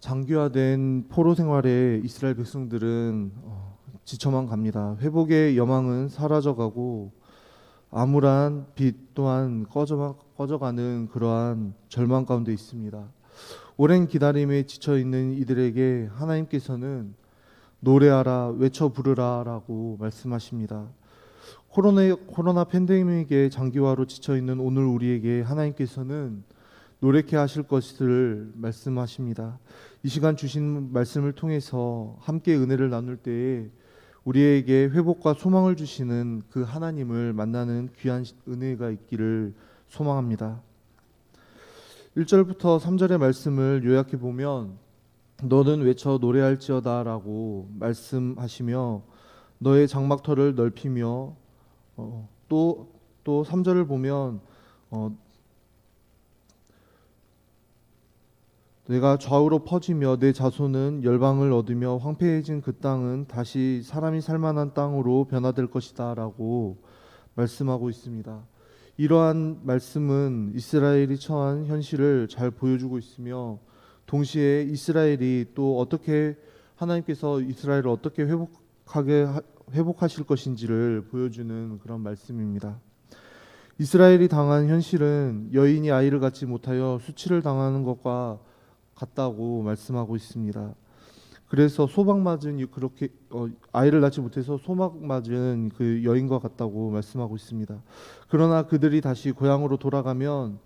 장기화된 포로 생활에 이스라엘 백성들은 어, 지쳐만 갑니다. 회복의 여망은 사라져가고 암울한 빛 또한 꺼져, 꺼져가는 그러한 절망 가운데 있습니다. 오랜 기다림에 지쳐 있는 이들에게 하나님께서는 노래하라 외쳐 부르라라고 말씀하십니다. 코로나 코로나 팬데믹의 장기화로 지쳐 있는 오늘 우리에게 하나님께서는 노래케 하실 것을 말씀하십니다. 이 시간 주신 말씀을 통해서 함께 은혜를 나눌 때에 우리에게 회복과 소망을 주시는 그 하나님을 만나는 귀한 은혜가 있기를 소망합니다. 1절부터 3절의 말씀을 요약해 보면 너는 외쳐 노래할지어다라고 말씀하시며 너의 장막터를 넓히며 어, 또또 3절을 보면 어, 내가 좌우로 퍼지며 내 자손은 열방을 얻으며 황폐해진 그 땅은 다시 사람이 살만한 땅으로 변화될 것이다라고 말씀하고 있습니다. 이러한 말씀은 이스라엘이 처한 현실을 잘 보여주고 있으며 동시에 이스라엘이 또 어떻게 하나님께서 이스라엘을 어떻게 회복 하게 하- 회복하실 것인지를 보여주는 그런 말씀입니다. 이스라엘이 당한 현실은 여인이 아이를 갖지 못하여 수치를 당하는 것과 같다고 말씀하고 있습니다. 그래서 소박 맞은 이- 그렇게 어, 아이를 낳지 못해서 소박 맞은 그 여인과 같다고 말씀하고 있습니다. 그러나 그들이 다시 고향으로 돌아가면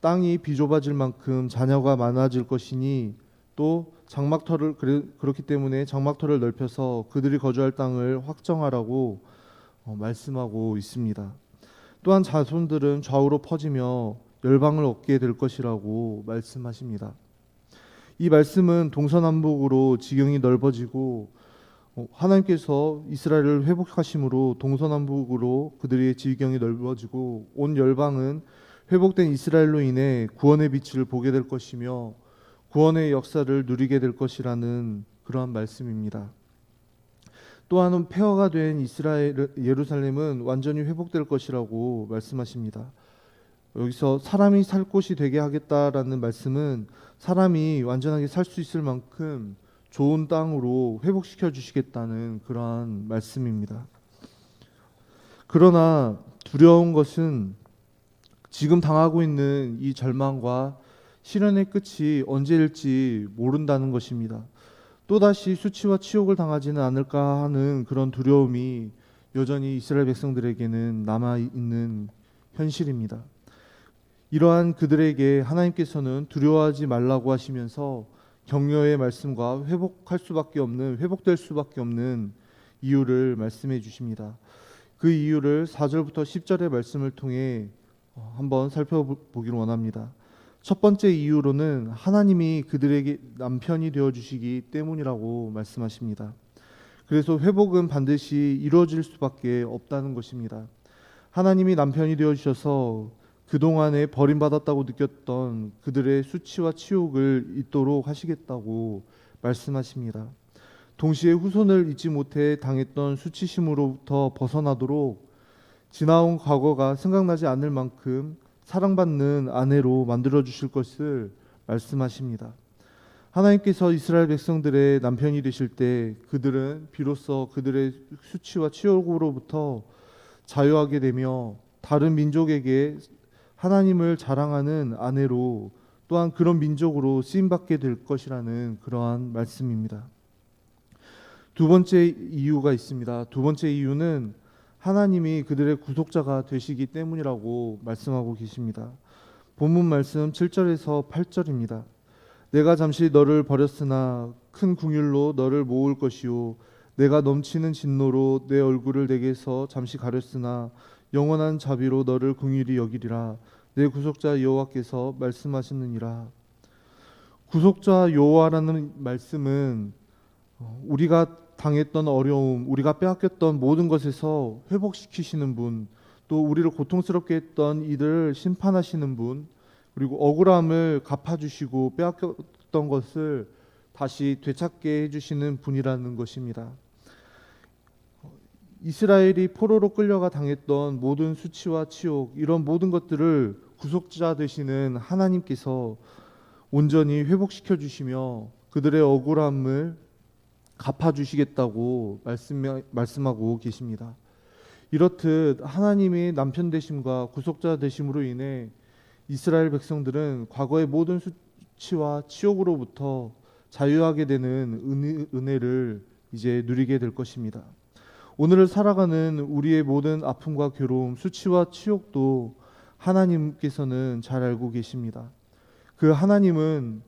땅이 비좁아질 만큼 자녀가 많아질 것이니 또 장막터를 그렇기 때문에 장막터를 넓혀서 그들이 거주할 땅을 확정하라고 어, 말씀하고 있습니다. 또한 자손들은 좌우로 퍼지며 열방을 얻게 될 것이라고 말씀하십니다. 이 말씀은 동서남북으로 지경이 넓어지고 어, 하나님께서 이스라엘을 회복하심으로 동서남북으로 그들의 지경이 넓어지고 온 열방은 회복된 이스라엘로 인해 구원의 빛을 보게 될 것이며 구원의 역사를 누리게 될 것이라는 그러한 말씀입니다. 또한 폐허가 된 이스라엘 예루살렘은 완전히 회복될 것이라고 말씀하십니다. 여기서 사람이 살 곳이 되게 하겠다라는 말씀은 사람이 완전하게 살 수 있을 만큼 좋은 땅으로 회복시켜 주시겠다는 그러한 말씀입니다. 그러나 두려운 것은 지금 당하고 있는 이 절망과 시련의 끝이 언제일지 모른다는 것입니다. 또다시 수치와 치욕을 당하지는 않을까 하는 그런 두려움이 여전히 이스라엘 백성들에게는 남아 있는 현실입니다. 이러한 그들에게 하나님께서는 두려워하지 말라고 하시면서 격려의 말씀과 회복할 수밖에 없는 회복될 수밖에 없는 이유를 말씀해 주십니다. 그 이유를 4절부터 10절의 말씀을 통해 어, 한번 살펴보기를 원합니다. 첫 번째 이유로는 하나님이 그들에게 남편이 되어 주시기 때문이라고 말씀하십니다. 그래서 회복은 반드시 이루어질 수밖에 없다는 것입니다. 하나님이 남편이 되어 주셔서 그동안에 버림받았다고 느꼈던 그들의 수치와 치욕을 잊도록 하시겠다고 말씀하십니다. 동시에 후손을 잊지 못해 당했던 수치심으로부터 벗어나도록 지나온 과거가 생각나지 않을 만큼 사랑받는 아내로 만들어 주실 것을 말씀하십니다. 하나님께서 이스라엘 백성들의 남편이 되실 때 그들은 비로소 그들의 수치와 치욕으로부터 자유하게 되며 다른 민족에게 하나님을 자랑하는 아내로 또한 그런 민족으로 쓰임 받게 될 것이라는 그러한 말씀입니다. 두 번째 이유가 있습니다. 두 번째 이유는 하나님이 그들의 구속자가 되시기 때문이라고 말씀하고 계십니다. 본문 말씀 7절에서 8절입니다. 내가 잠시 너를 버렸으나 큰 궁율로 너를 모을 것이요 내가 넘치는 진노로 내 얼굴을 내게서 잠시 가렸으나 영원한 자비로 너를 궁휼히 여기리라 내 구속자 여호와께서 말씀하시느니라 구속자 여호와라는 말씀은 어, 우리가 당했던 어려움, 우리가 빼앗겼던 모든 것에서 회복시키시는 분, 또 우리를 고통스럽게 했던 이들을 심판하시는 분, 그리고 억울함을 갚아주시고 빼앗겼던 것을 다시 되찾게 해주시는 분이라는 것입니다. 이스라엘이 포로로 끌려가 당했던 모든 수치와 치욕 이런 모든 것들을 구속자 되시는 하나님께서 온전히 회복시켜 주시며 그들의 억울함을 갚아 주시겠다고 말씀 말씀하고 계십니다. 이렇듯 하나님의 남편 되심과 구속자 되심으로 인해 이스라엘 백성들은 과거의 모든 수치와 치욕으로부터 자유하게 되는 은혜, 은혜를 이제 누리게 될 것입니다. 오늘을 살아가는 우리의 모든 아픔과 괴로움, 수치와 치욕도 하나님께서는 잘 알고 계십니다. 그 하나님은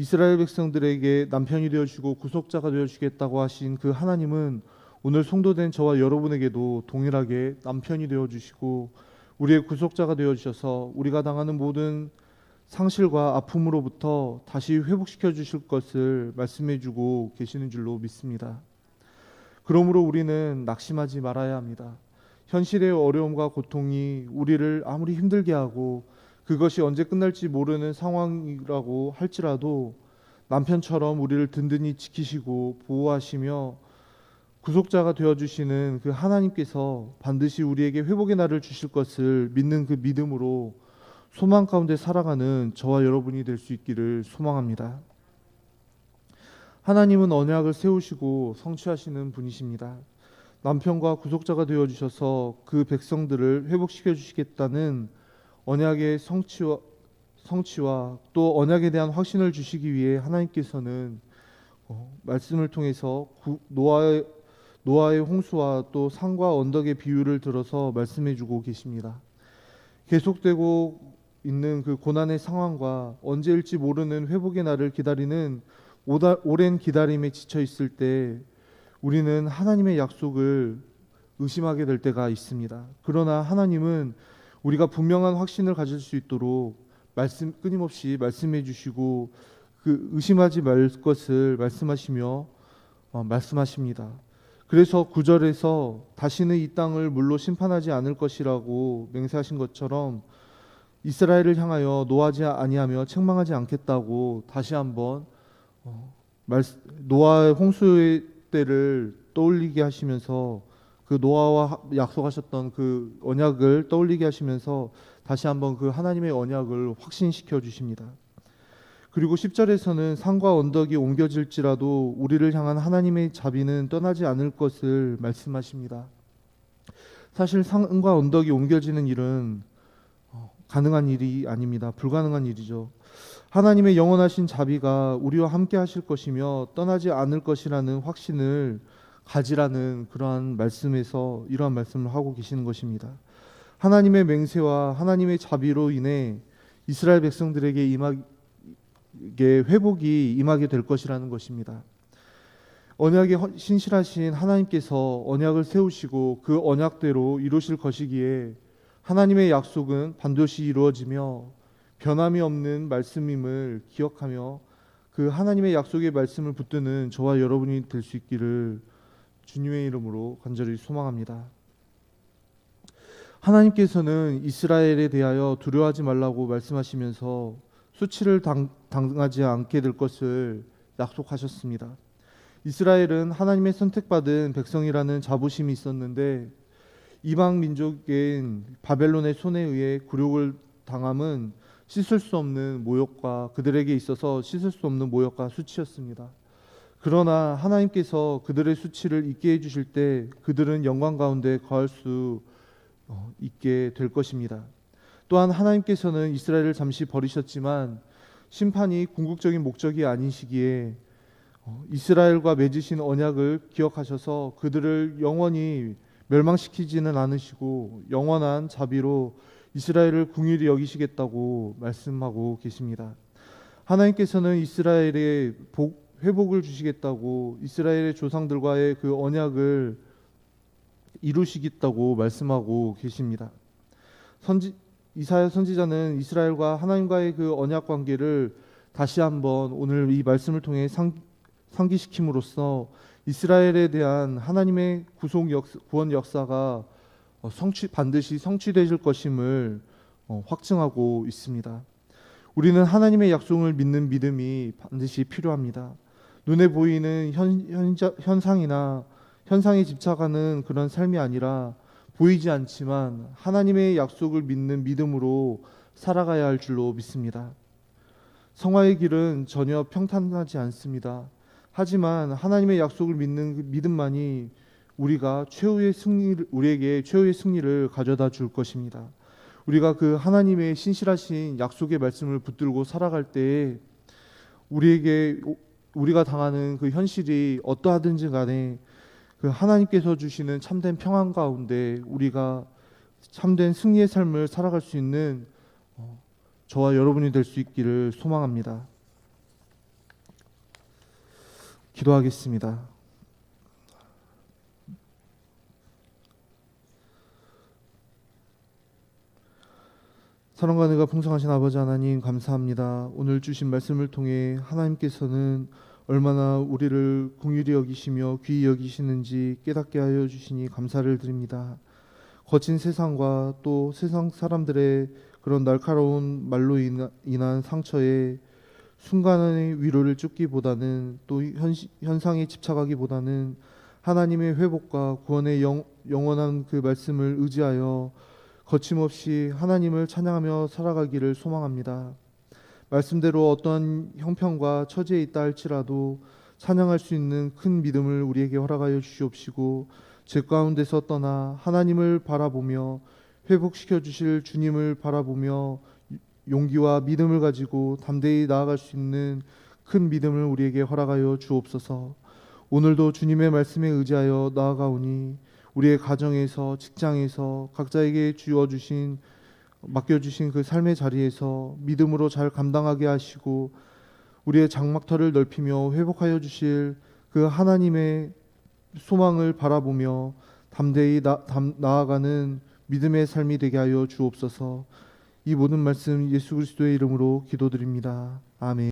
이스라엘 백성들에게 남편이 되어 주고 구속자가 되어 주겠다고 하신 그 하나님은 오늘 성도된 저와 여러분에게도 동일하게 남편이 되어 주시고 우리의 구속자가 되어 주셔서 우리가 당하는 모든 상실과 아픔으로부터 다시 회복시켜 주실 것을 말씀해 주고 계시는 줄로 믿습니다. 그러므로 우리는 낙심하지 말아야 합니다. 현실의 어려움과 고통이 우리를 아무리 힘들게 하고 그것이 언제 끝날지 모르는 상황이라고 할지라도 남편처럼 우리를 든든히 지키시고 보호하시며 구속자가 되어 주시는 그 하나님께서 반드시 우리에게 회복의 날을 주실 것을 믿는 그 믿음으로 소망 가운데 살아가는 저와 여러분이 될 수 있기를 소망합니다. 하나님은 언약을 세우시고 성취하시는 분이십니다. 남편과 구속자가 되어 주셔서 그 백성들을 회복시켜 주시겠다는 언약의 성취와 성취와 또 언약에 대한 확신을 주시기 위해 하나님께서는 어, 말씀을 통해서 구, 노아의 노아의 홍수와 또 산과 언덕의 비유를 들어서 말씀해 주고 계십니다. 계속되고 있는 그 고난의 상황과 언제일지 모르는 회복의 날을 기다리는 오다, 오랜 기다림에 지쳐 있을 때 우리는 하나님의 약속을 의심하게 될 때가 있습니다. 그러나 하나님은 우리가 분명한 확신을 가질 수 있도록 말씀 끊임없이 말씀해 주시고 그 의심하지 말 것을 말씀하시며 어, 말씀하십니다. 그래서 구절에서 다시는 이 땅을 물로 심판하지 않을 것이라고 맹세하신 것처럼 이스라엘을 향하여 노하지 아니하며 책망하지 않겠다고 다시 한번 어, 말, 노아의 홍수의 때를 떠올리게 하시면서 그 노아와 약속하셨던 그 언약을 떠올리게 하시면서 다시 한번 그 하나님의 언약을 확신시켜 주십니다. 그리고 10절에서는 산과 언덕이 옮겨질지라도 우리를 향한 하나님의 자비는 떠나지 않을 것을 말씀하십니다. 사실 산과 언덕이 옮겨지는 일은 어, 가능한 일이 아닙니다. 불가능한 일이죠. 하나님의 영원하신 자비가 우리와 함께 하실 것이며 떠나지 않을 것이라는 확신을 가지라는 그러한 말씀에서 이러한 말씀을 하고 계시는 것입니다. 하나님의 맹세와 하나님의 자비로 인해 이스라엘 백성들에게 임하게 회복이 임하게 될 것이라는 것입니다. 언약에 신실하신 하나님께서 언약을 세우시고 그 언약대로 이루실 것이기에 하나님의 약속은 반드시 이루어지며 변함이 없는 말씀임을 기억하며 그 하나님의 약속의 말씀을 붙드는 저와 여러분이 될 수 있기를 주님의 이름으로 간절히 소망합니다. 하나님께서는 이스라엘에 대하여 두려워하지 말라고 말씀하시면서 수치를 당, 당하지 않게 될 것을 약속하셨습니다. 이스라엘은 하나님의 선택받은 백성이라는 자부심이 있었는데 이방 민족인 바벨론의 손에 의해 굴욕을 당함은 씻을 수 없는 모욕과 그들에게 있어서 씻을 수 없는 모욕과 수치였습니다. 그러나 하나님께서 그들의 수치를 잊게 해주실 때 그들은 영광 가운데 거할 수 어, 있게 될 것입니다. 또한 하나님께서는 이스라엘을 잠시 버리셨지만 심판이 궁극적인 목적이 아니시기에 어, 이스라엘과 맺으신 언약을 기억하셔서 그들을 영원히 멸망시키지는 않으시고 영원한 자비로 이스라엘을 궁일히 여기시겠다고 말씀하고 계십니다. 하나님께서는 이스라엘의 복, 회복을 주시겠다고 이스라엘의 조상들과의 그 언약을 이루시겠다고 말씀하고 계십니다. 선지 이사야 선지자는 이스라엘과 하나님과의 그 언약 관계를 다시 한번 오늘 이 말씀을 통해 상, 상기시킴으로써 이스라엘에 대한 하나님의 구속 역, 구원 역사가 어, 성취 반드시 성취되실 것임을 어, 확증하고 있습니다. 우리는 하나님의 약속을 믿는 믿음이 반드시 필요합니다. 눈에 보이는 현, 현, 현상이나 현상에 집착하는 그런 삶이 아니라 보이지 않지만 하나님의 약속을 믿는 믿음으로 살아가야 할 줄로 믿습니다. 성화의 길은 전혀 평탄하지 않습니다. 하지만 하나님의 약속을 믿는 그 믿음만이 우리가 최후의 승리 우리에게 최후의 승리를 가져다 줄 것입니다. 우리가 그 하나님의 신실하신 약속의 말씀을 붙들고 살아갈 때에 우리에게 우리가 당하는 그 현실이 어떠하든지 간에 그 하나님께서 주시는 참된 평안 가운데 우리가 참된 승리의 삶을 살아갈 수 있는 어, 저와 여러분이 될 수 있기를 소망합니다. 기도하겠습니다. 사랑과 은혜가 풍성하신 아버지 하나님 감사합니다. 오늘 주신 말씀을 통해 하나님께서는 얼마나 우리를 궁휼히 여기시며 귀히 여기시는지 깨닫게 하여 주시니 감사를 드립니다. 거친 세상과 또 세상 사람들의 그런 날카로운 말로 인한 상처에 순간의 위로를 쫓기보다는 또 현, 현상에 집착하기보다는 하나님의 회복과 구원의 영, 영원한 그 말씀을 의지하여 거침없이 하나님을 찬양하며 살아가기를 소망합니다. 말씀대로 어떤 형편과 처지에 있다 할지라도 찬양할 수 있는 큰 믿음을 우리에게 허락하여 주시옵시고 제 가운데서 떠나 하나님을 바라보며 회복시켜 주실 주님을 바라보며 용기와 믿음을 가지고 담대히 나아갈 수 있는 큰 믿음을 우리에게 허락하여 주옵소서. 오늘도 주님의 말씀에 의지하여 나아가오니 우리의 가정에서 직장에서 각자에게 주어 주신 맡겨 주신 그 삶의 자리에서 믿음으로 잘 감당하게 하시고 우리의 장막터를 넓히며 회복하여 주실 그 하나님의 소망을 바라보며 담대히 나, 담, 나아가는 믿음의 삶이 되게 하여 주옵소서. 이 모든 말씀 예수 그리스도의 이름으로 기도드립니다. 아멘.